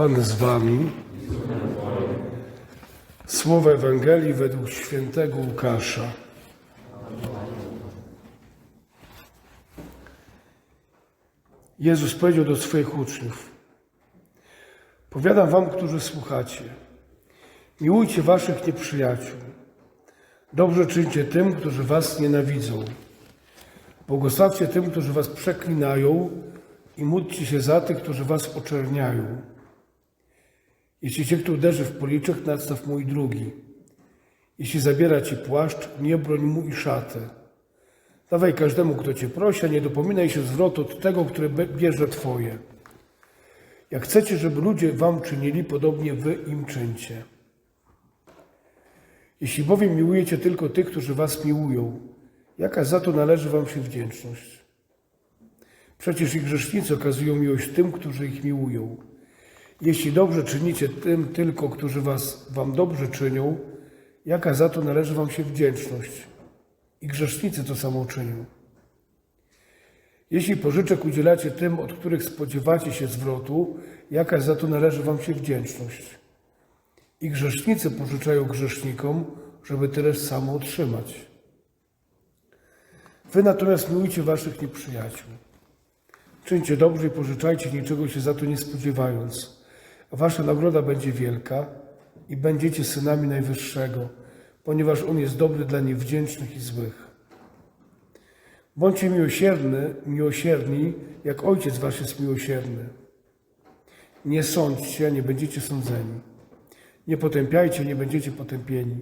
Pan z wami. Słowo Ewangelii według świętego Łukasza. Jezus powiedział do swoich uczniów: Powiadam wam, którzy słuchacie, miłujcie waszych nieprzyjaciół. Dobrze czyńcie tym, którzy was nienawidzą. Błogosławcie tym, którzy was przeklinają i módlcie się za tych, którzy was oczerniają. Jeśli cię kto uderzy w policzek, nadstaw mój drugi. Jeśli zabiera ci płaszcz, nie broń mu i szatę. Dawaj każdemu, kto cię prosi, a nie dopominaj się zwrotu od tego, który bierze twoje. Jak chcecie, żeby ludzie wam czynili, podobnie wy im czyńcie. Jeśli bowiem miłujecie tylko tych, którzy was miłują, jaka za to należy wam się wdzięczność? Przecież i grzesznicy okazują miłość tym, którzy ich miłują. Jeśli dobrze czynicie tym tylko, którzy was, wam dobrze czynią, jaka za to należy wam się wdzięczność? I grzesznicy to samo czynią. Jeśli pożyczek udzielacie tym, od których spodziewacie się zwrotu, jaka za to należy wam się wdzięczność? I grzesznicy pożyczają grzesznikom, żeby tyle samo otrzymać. Wy natomiast miłujcie waszych nieprzyjaciół. Czyńcie dobrze i pożyczajcie, niczego się za to nie spodziewając. Wasza nagroda będzie wielka i będziecie synami Najwyższego, ponieważ On jest dobry dla niewdzięcznych i złych. Bądźcie miłosierny, miłosierni, jak Ojciec Wasz jest miłosierny. Nie sądźcie, nie będziecie sądzeni. Nie potępiajcie, nie będziecie potępieni.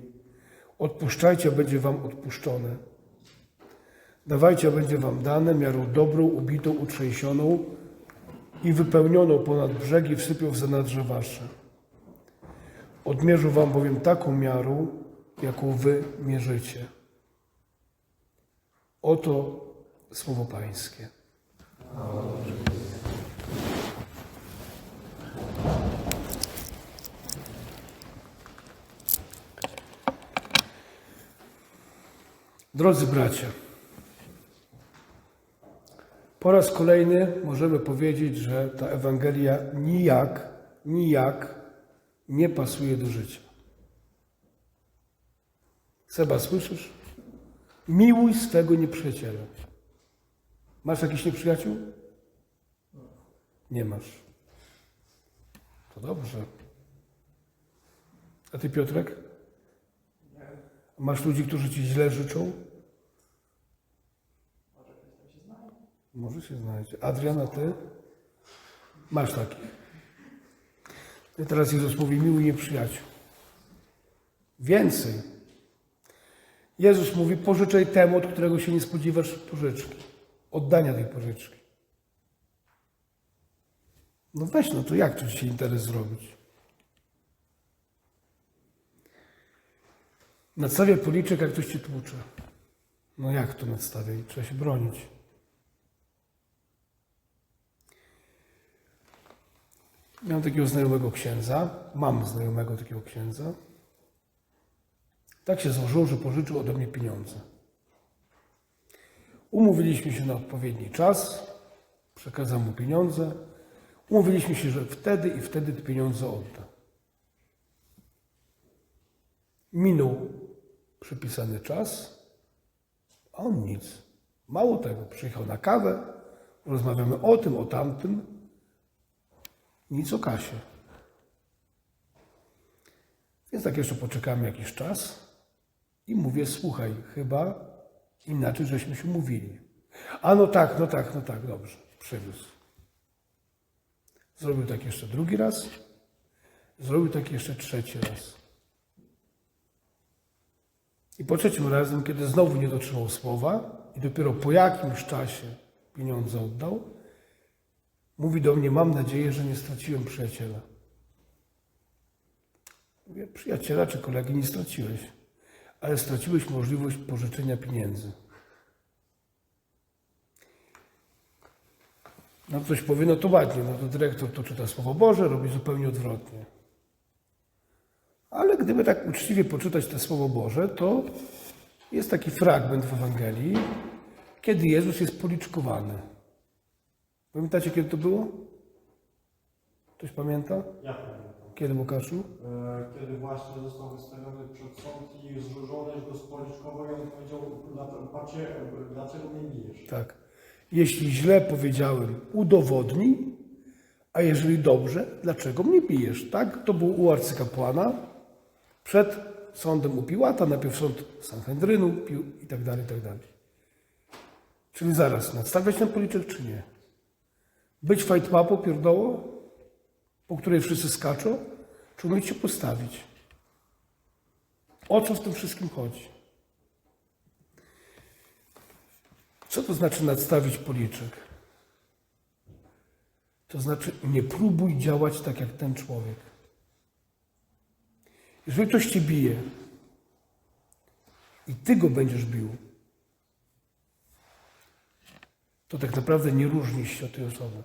Odpuszczajcie, będzie Wam odpuszczone. Dawajcie, będzie Wam dane miarą dobrą, ubitą, utrzęsioną i wypełnioną ponad brzegi wsypią w zanadrze Wasze. Odmierzę Wam bowiem taką miarą, jaką Wy mierzycie. Oto słowo Pańskie. Drodzy bracia, po raz kolejny możemy powiedzieć, że ta Ewangelia nijak, nijak nie pasuje do życia. Seba, słyszysz? Miłuj swego nieprzyjaciela. Masz jakiś nieprzyjaciół? Nie masz. To dobrze. A ty, Piotrek? Masz ludzi, którzy ci źle życzą? Może się znajdzie. Adriana, ty? Masz takich. I teraz Jezus mówi, miłuj nieprzyjaciół. Więcej. Jezus mówi, pożyczaj temu, od którego się nie spodziewasz pożyczki. Oddania tej pożyczki. No weź, no to jak tu się interes zrobić? Nadstawię policzek, jak ktoś ci tłucze. No jak to nadstawię? Trzeba się bronić. Miałem takiego znajomego księdza, mam znajomego takiego księdza. Tak się złożyło, że pożyczył ode mnie pieniądze. Umówiliśmy się na odpowiedni czas, przekazam mu pieniądze. Umówiliśmy się, że wtedy i wtedy te pieniądze odda. Minął przypisany czas, a on nic. Mało tego, przyjechał na kawę, rozmawiamy o tym, o tamtym, nic o kasie. Więc tak jeszcze poczekamy jakiś czas i mówię, słuchaj, chyba inaczej żeśmy się mówili. A no tak, no tak, no tak, dobrze, przywiózł. Zrobił tak jeszcze drugi raz, zrobił tak jeszcze trzeci raz. I po trzecim razem, kiedy znowu nie dotrzymał słowa i dopiero po jakimś czasie pieniądze oddał, mówi do mnie, mam nadzieję, że nie straciłem przyjaciela. Mówię, przyjaciela czy kolegi nie straciłeś, ale straciłeś możliwość pożyczenia pieniędzy. No ktoś powie, no to ładnie, no to dyrektor to czyta Słowo Boże, robi zupełnie odwrotnie. Ale gdyby tak uczciwie poczytać to Słowo Boże, to jest taki fragment w Ewangelii, kiedy Jezus jest policzkowany. Pamiętacie, kiedy to było? Ktoś pamięta? Ja pamiętam. Kiedy Łukaszu? E, Kiedy właśnie został wystawiony przed sąd i żołnierz go spoliczkował i on powiedział, "Dla- patrzcie, dlaczego mnie bijesz? Tak. Jeśli źle powiedziałem, udowodnij, a jeżeli dobrze, dlaczego mnie bijesz? Tak? To było u arcykapłana przed sądem u Piłata, najpierw sąd Sanhedrynu Pił i tak dalej, i tak dalej. Czyli zaraz, nadstawiać ten policzek czy nie? Być fajtmapo, pierdoło, po której wszyscy skaczą, czy umieć się postawić? O co w tym wszystkim chodzi? Co to znaczy nadstawić policzek? To znaczy nie próbuj działać tak jak ten człowiek. Jeżeli ktoś cię bije i ty go będziesz bił, to tak naprawdę nie różnisz się od tej osoby.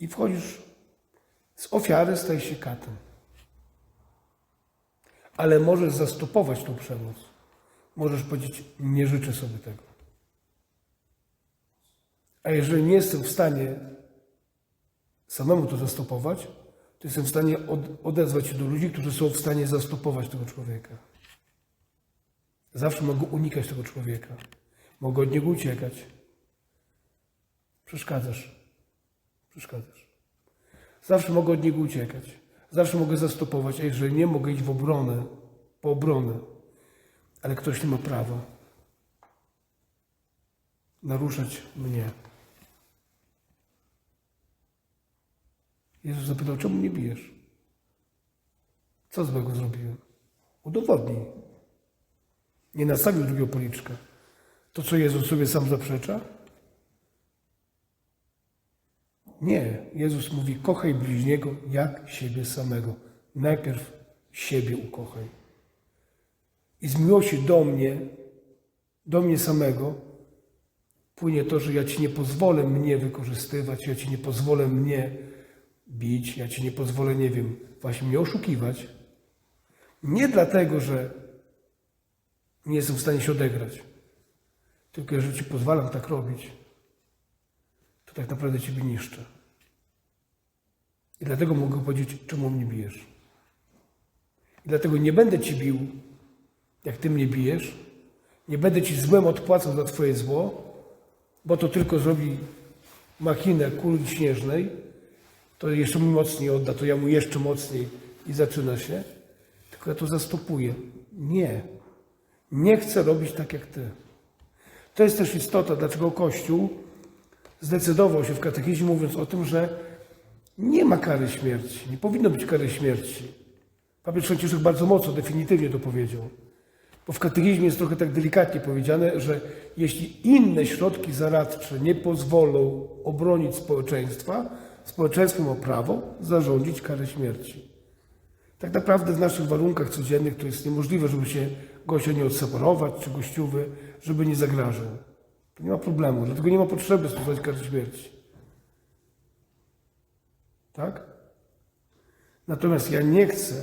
I wchodzisz z ofiary, stajesz się katem. Ale możesz zastopować tą przemoc. Możesz powiedzieć, nie życzę sobie tego. A jeżeli nie jestem w stanie samemu to zastopować, to jestem w stanie od, odezwać się do ludzi, którzy są w stanie zastopować tego człowieka. Zawsze mogę unikać tego człowieka. Mogę od niego uciekać. Przeszkadzasz. Przeszkadzasz. Zawsze mogę od niego uciekać. Zawsze mogę zastopować, a jeżeli nie, mogę iść w obronę, po obronę. Ale ktoś nie ma prawa naruszać mnie. Jezus zapytał, czemu mnie bijesz? Co złego zrobiłem? Udowodnij. Nie nastawił drugiego policzka. To, co Jezus sobie sam zaprzecza? Nie. Jezus mówi, kochaj bliźniego jak siebie samego. Najpierw siebie ukochaj. I z miłości do mnie, do mnie samego, płynie to, że ja Ci nie pozwolę mnie wykorzystywać, ja Ci nie pozwolę mnie bić, ja Ci nie pozwolę, nie wiem, właśnie mnie oszukiwać. Nie dlatego, że nie jestem w stanie się odegrać, tylko jeżeli Ci pozwalam tak robić, to tak naprawdę Ciebie niszczę. I dlatego mogę powiedzieć, czemu mnie bijesz. I dlatego nie będę Ci bił, jak Ty mnie bijesz. Nie będę Ci złem odpłacał za Twoje zło, bo to tylko zrobi machinę kuli śnieżnej, to jeszcze mi mocniej odda, to ja mu jeszcze mocniej i zaczyna się. Tylko ja to zastopuję. Nie. Nie chcę robić tak jak Ty. To jest też istota, dlaczego Kościół zdecydował się w katechizmie mówiąc o tym, że nie ma kary śmierci. Nie powinno być kary śmierci. Papież Franciszek bardzo mocno, definitywnie to powiedział. Bo w katechizmie jest trochę tak delikatnie powiedziane, że jeśli inne środki zaradcze nie pozwolą obronić społeczeństwa, społeczeństwo ma prawo zarządzić karę śmierci. Tak naprawdę w naszych warunkach codziennych to jest niemożliwe, żeby się gościa nie odseparować, czy gościowy, żeby nie zagrażał. To nie ma problemu, dlatego nie ma potrzeby stosować kary śmierci. Tak? Natomiast ja nie chcę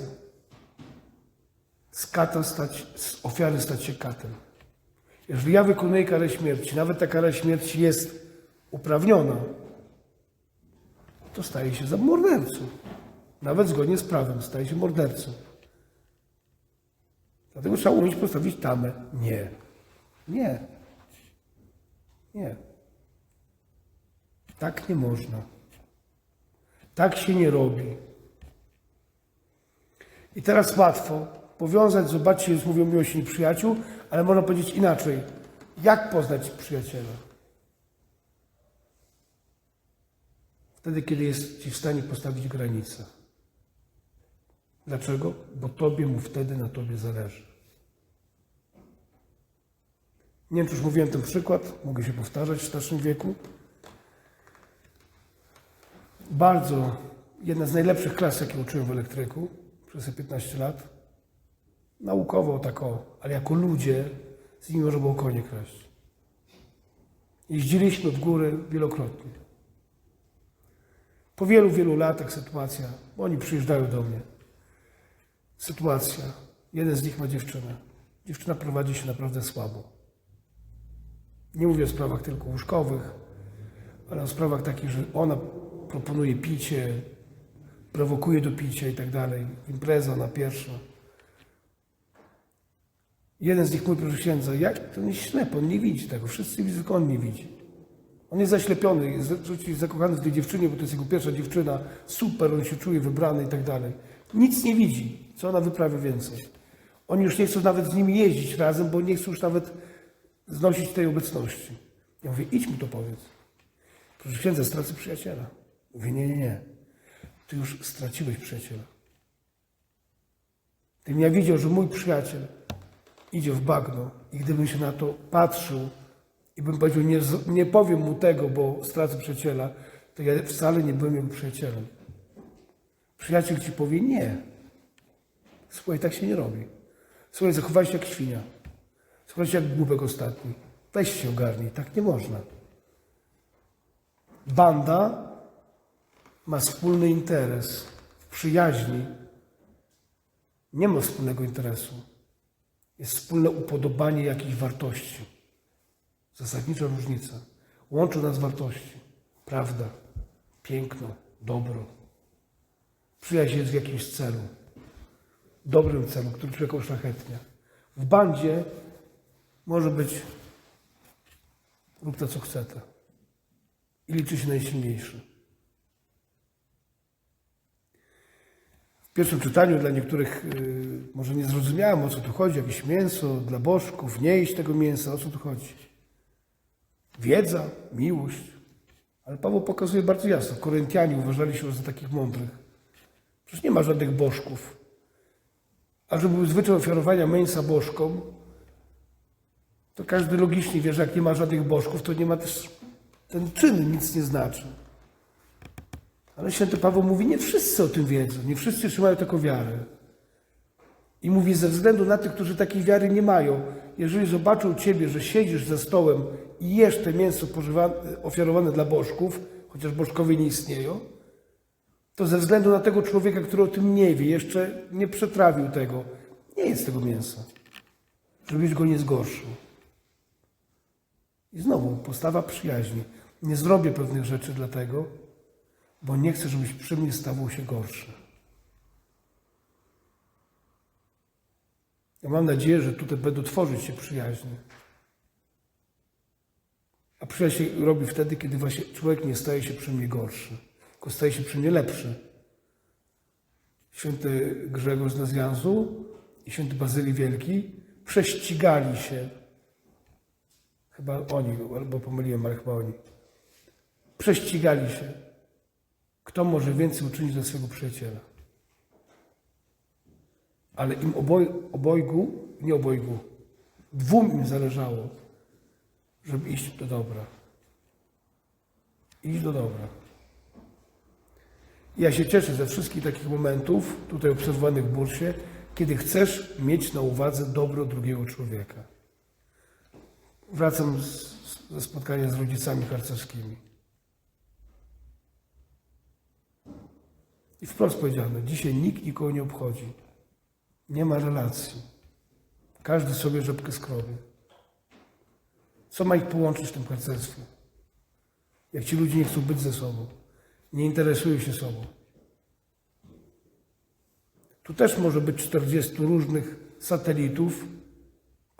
z kata stać, z ofiary stać się katem. Jeżeli ja wykonuję karę śmierci, nawet ta kara śmierci jest uprawniona, to staje się za mordercą. Nawet zgodnie z prawem staje się mordercą. Dlatego trzeba umieć postawić tamę. Nie. Nie. Nie. Tak nie można. Tak się nie robi. I teraz łatwo powiązać, zobaczcie, jest mówią miłość i przyjaciół, ale można powiedzieć inaczej. Jak poznać przyjaciela? Wtedy, kiedy jest ci w stanie postawić granicę. Dlaczego? Bo tobie mu wtedy na tobie zależy. Nie wiem, czy już mówiłem ten przykład, mogę się powtarzać w starszym wieku. Bardzo, jedna z najlepszych klas, jakie uczyłem w elektryku przez te 15 lat. Naukowo tak o, ale jako ludzie z nimi można było konie kraść. Jeździliśmy w góry wielokrotnie. Po wielu, wielu latach sytuacja, bo oni przyjeżdżają do mnie. Sytuacja, jeden z nich ma dziewczynę. Dziewczyna prowadzi się naprawdę słabo. Nie mówię o sprawach tylko łóżkowych, ale o sprawach takich, że ona proponuje picie, prowokuje do picia i tak dalej. Impreza na pierwsza. Jeden z nich mówi, proszę księdza, jak to jest ślepy, on nie widzi tego. Wszyscy widzą, tylko on nie widzi. On jest zaślepiony, jest zakochany w tej dziewczynie, bo to jest jego pierwsza dziewczyna. Super, on się czuje wybrany i tak dalej. Nic nie widzi, co ona wyprawia więcej. Oni już nie chcą nawet z nimi jeździć razem, bo nie chcą już nawet znosić tej obecności. Ja mówię, idź mi to powiedz. Proszę księdza, stracę przyjaciela. Mówię, nie, nie, nie. Ty już straciłeś przyjaciela. Gdybym ja widział, że mój przyjaciel idzie w bagno i gdybym się na to patrzył i bym powiedział, nie, nie powiem mu tego, bo stracę przyjaciela, to ja wcale nie byłem jego przyjacielem. Przyjaciel ci powie nie. Słuchaj, tak się nie robi. Słuchaj, zachowaj się jak świnia. Słuchaj się jak głupek ostatni. Weź się ogarnij, tak nie można. Banda ma wspólny interes. W przyjaźni nie ma wspólnego interesu. Jest wspólne upodobanie jakichś wartości. Zasadnicza różnica. Łączą nas wartości. Prawda, piękno, dobro. Przyjaźń jest w jakimś celu. Dobrym celu, który człowieka uszlachetnia. W bandzie może być rób to, co chce. to. I liczy się najsilniejszy. W pierwszym czytaniu dla niektórych y, może nie zrozumiałem, o co tu chodzi. Jakieś mięso dla bożków, nie jeść tego mięsa, o co tu chodzi. Wiedza, miłość. Ale Paweł pokazuje bardzo jasno. Koryntianie uważali się za takich mądrych. Przecież nie ma żadnych bożków. A żeby był zwyczaj ofiarowania mięsa bożkom, to każdy logicznie wie, że jak nie ma żadnych bożków, to nie ma też ten czyn nic nie znaczy. Ale święty Paweł mówi, nie wszyscy o tym wiedzą, nie wszyscy trzymają taką wiarę. I mówi, ze względu na tych, którzy takiej wiary nie mają, jeżeli zobaczą Ciebie, że siedzisz za stołem i jesz te mięso ofiarowane dla bożków, chociaż bożkowie nie istnieją, to ze względu na tego człowieka, który o tym nie wie, jeszcze nie przetrawił tego, nie jest tego mięsa. Żebyś go nie zgorszył. I znowu postawa przyjaźni. Nie zrobię pewnych rzeczy dlatego, bo nie chcę, żebyś przy mnie stawał się gorszy. Ja mam nadzieję, że tutaj będą tworzyć się przyjaźnie. A przyjaźń się robi wtedy, kiedy właśnie człowiek nie staje się przy mnie gorszy, tylko staje się przy mnie lepszy. Święty Grzegorz z Nazjanzu i święty Bazyli Wielki prześcigali się. Chyba oni, albo pomyliłem, ale chyba oni. Prześcigali się. Kto może więcej uczynić dla swojego przyjaciela? Ale im oboj, obojgu, nie obojgu, dwóm im zależało, żeby iść do dobra. Iść do dobra. Ja się cieszę ze wszystkich takich momentów, tutaj obserwowanych w bursie, kiedy chcesz mieć na uwadze dobro drugiego człowieka. Wracam z, ze spotkania z rodzicami harcerskimi. I wprost powiedziano, dzisiaj nikt nikogo nie obchodzi. Nie ma relacji. Każdy sobie rzepkę skrobi. Co ma ich połączyć w tym harcerstwie? Jak ci ludzie nie chcą być ze sobą, nie interesują się sobą. Tu też może być 40 różnych satelitów,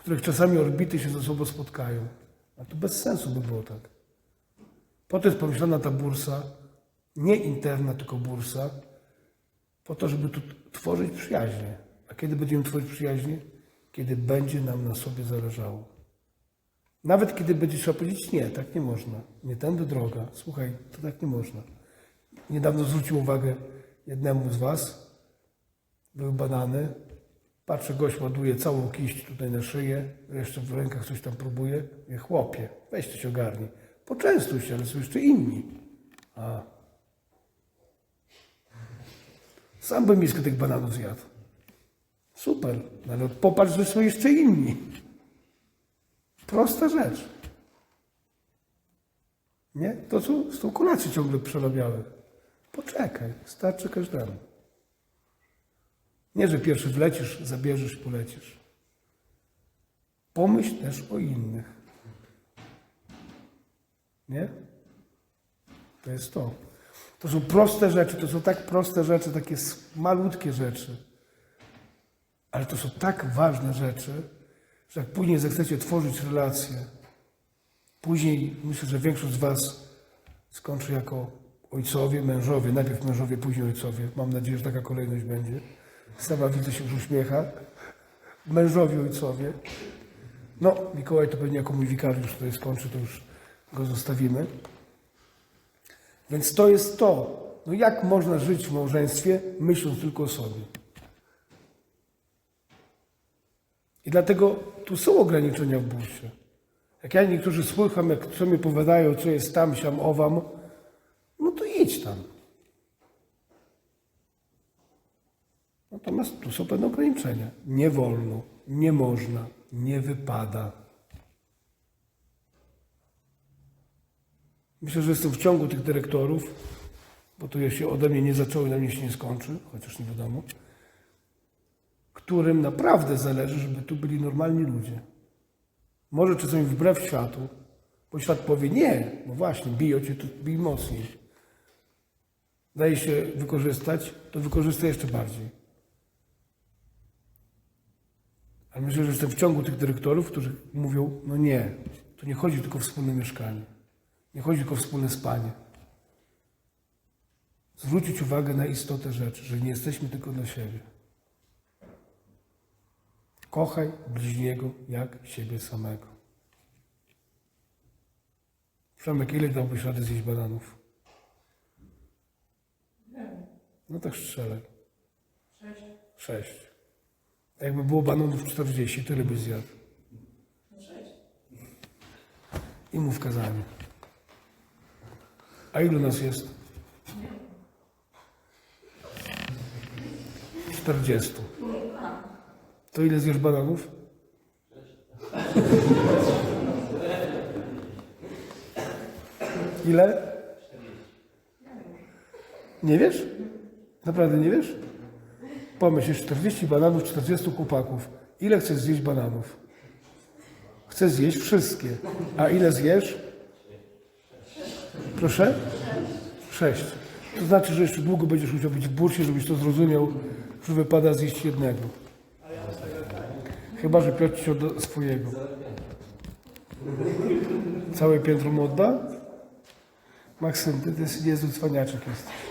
których czasami orbity się ze sobą spotkają. A to bez sensu by było tak. Po to jest pomyślana ta bursa, nie interna, tylko bursa, po to, żeby tu tworzyć przyjaźnie. A kiedy będziemy tworzyć przyjaźnie? Kiedy będzie nam na sobie zależało. Nawet kiedy będzie trzeba powiedzieć nie, tak nie można. Nie tędy droga. Słuchaj, to tak nie można. Niedawno zwrócił uwagę jednemu z was. Były banany. Patrzę, gość ładuje całą kiść tutaj na szyję, jeszcze w rękach coś tam próbuje. Mówię, chłopie, weź to się ogarnij. Poczęstuj się, ale są jeszcze inni. A. Sam bym miskę tych bananów zjadł. Super, no ale popatrz, że są jeszcze inni. Prosta rzecz. Nie? To co z tą kolacją ciągle przerabiały. Poczekaj, starczy każdemu. Nie, że pierwszy wlecisz, zabierzesz polecisz. Pomyśl też o innych. Nie? To jest to. To są proste rzeczy, to są tak proste rzeczy, takie malutkie rzeczy. Ale to są tak ważne rzeczy, że jak później zechcecie tworzyć relacje, później myślę, że większość z Was skończy jako ojcowie, mężowie, najpierw mężowie, później ojcowie. Mam nadzieję, że taka kolejność będzie. Sama widzę się już uśmiecha. Mężowie, ojcowie. No, Mikołaj to pewnie jako mój wikariusz tutaj skończy, to już go zostawimy. Więc to jest to. No jak można żyć w małżeństwie, myśląc tylko o sobie? I dlatego tu są ograniczenia w bursie. Jak ja niektórzy słucham, jak co mi powiadają, co jest tam, siam, owam, no to idź tam. Natomiast tu są pewne ograniczenia. Nie wolno, nie można, nie wypada. Myślę, że jestem w ciągu tych dyrektorów, bo to się ode mnie nie zaczęło i na mnie się nie skończy, chociaż nie wiadomo, którym naprawdę zależy, żeby tu byli normalni ludzie. Może czasami wbrew światu, bo świat powie nie, no właśnie, biją cię, to bij mocniej. Daje się wykorzystać, to wykorzystaj jeszcze bardziej. Ale myślę, że jestem w ciągu tych dyrektorów, którzy mówią, no nie, to nie chodzi tylko o wspólne mieszkanie. Nie chodzi tylko o wspólne spanie. Zwrócić uwagę na istotę rzeczy, że nie jesteśmy tylko dla siebie. Kochaj bliźniego jak siebie samego. Przemek, ile dałbyś rady zjeść bananów? No tak strzelaj. Sześć. Sześć. Jakby było bananów 40, tyle byś zjadł. I mów kazanie. A ilu nas jest? 40. To ile zjesz bananów? Ile? Nie wiesz? Naprawdę nie wiesz? Pomyśl, jest 40 bananów, 40 kupaków. Ile chcesz zjeść bananów? Chcę zjeść wszystkie. A ile zjesz? Proszę? Sześć. To znaczy, że jeszcze długo będziesz musiał być w bursie, żebyś to zrozumiał, że wypada zjeść jednego. Chyba, że Piotr ci odda swojego. Całe piętro mu odda? Maksym, ty, ty jest niezły cwaniaczek jesteś.